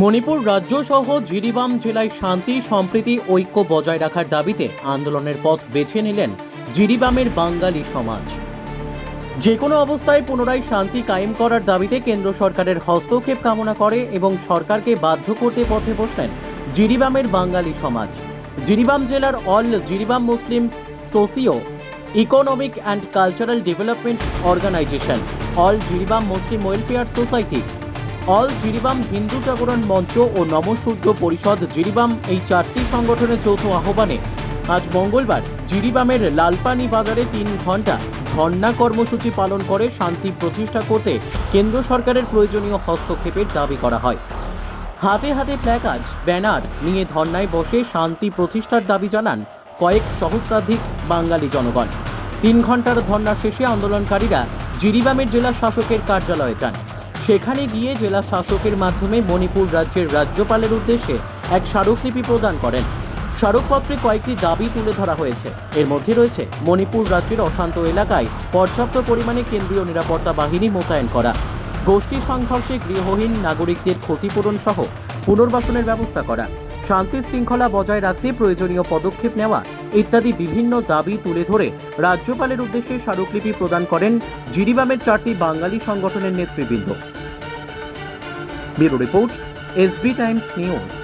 মণিপুর রাজ্য সহ জিরিবাম জেলায় শান্তি, সম্প্রীতি, ঐক্য বজায় রাখার দাবিতে আন্দোলনের পথ বেছে নিলেন জিরিবামের বাঙালি সমাজ। যে কোনো অবস্থায় পুনরায় শান্তি কায়েম করার দাবিতে কেন্দ্র সরকারের হস্তক্ষেপ কামনা করে এবং সরকারকে বাধ্য করতে পথে বসলেন জিরিবামের বাঙালি সমাজ। জিরিবাম জেলার all Jiribam Muslim socio economic and cultural development organisation, all Jiribam Muslim welfare society all Jiribam Hindu Jagaran Mancha ও নমশূদ্র পরিষদ জিরিবাম এই চারটি সংগঠনের যৌথ আহ্বানে আজ মঙ্গলবার জিরিবামের লালপানি বাজারে তিন ঘণ্টা ধর্ণা কর্মসূচি পালন করে শান্তি প্রতিষ্ঠা করতে কেন্দ্র সরকারের প্রয়োজনীয় হস্তক্ষেপের দাবি করা হয়। হাতে হাতে প্ল্যাকাজ ব্যানার নিয়ে ধর্নায় বসে শান্তি প্রতিষ্ঠার দাবি জানান কয়েক সহস্রাধিক বাঙালি জনগণ। তিন ঘণ্টার ধর্না শেষে আন্দোলনকারীরা জিরিবামের জেলা শাসকের কার্যালয়ে যান। সেখানে গিয়ে জেলা শাসকের মাধ্যমে মণিপুর রাজ্যের রাজ্যপালের উদ্দেশ্যে এক স্মারকলিপি প্রদান করেন। স্মারকপত্রে কয়েকটি দাবি তুলে ধরা হয়েছে। এর মধ্যে রয়েছে মণিপুর রাজ্যের অশান্ত এলাকায় পর্যাপ্ত পরিমাণে কেন্দ্রীয় নিরাপত্তা বাহিনী মোতায়েন করা, গোষ্ঠী সংঘর্ষে গৃহহীন নাগরিকদের ক্ষতিপূরণ সহ পুনর্বাসনের ব্যবস্থা করা, শান্তি শৃঙ্খলা বজায় রাখতে প্রয়োজনীয় পদক্ষেপ নেওয়া ইত্যাদি বিভিন্ন দাবি তুলে ধরে রাজ্যপালের উদ্দেশ্যে স্মারকলিপি প্রদান করেন জিরিবামের চারটি বাঙালি সংগঠনের নেতৃবৃন্দ। Bureau report, S B times news.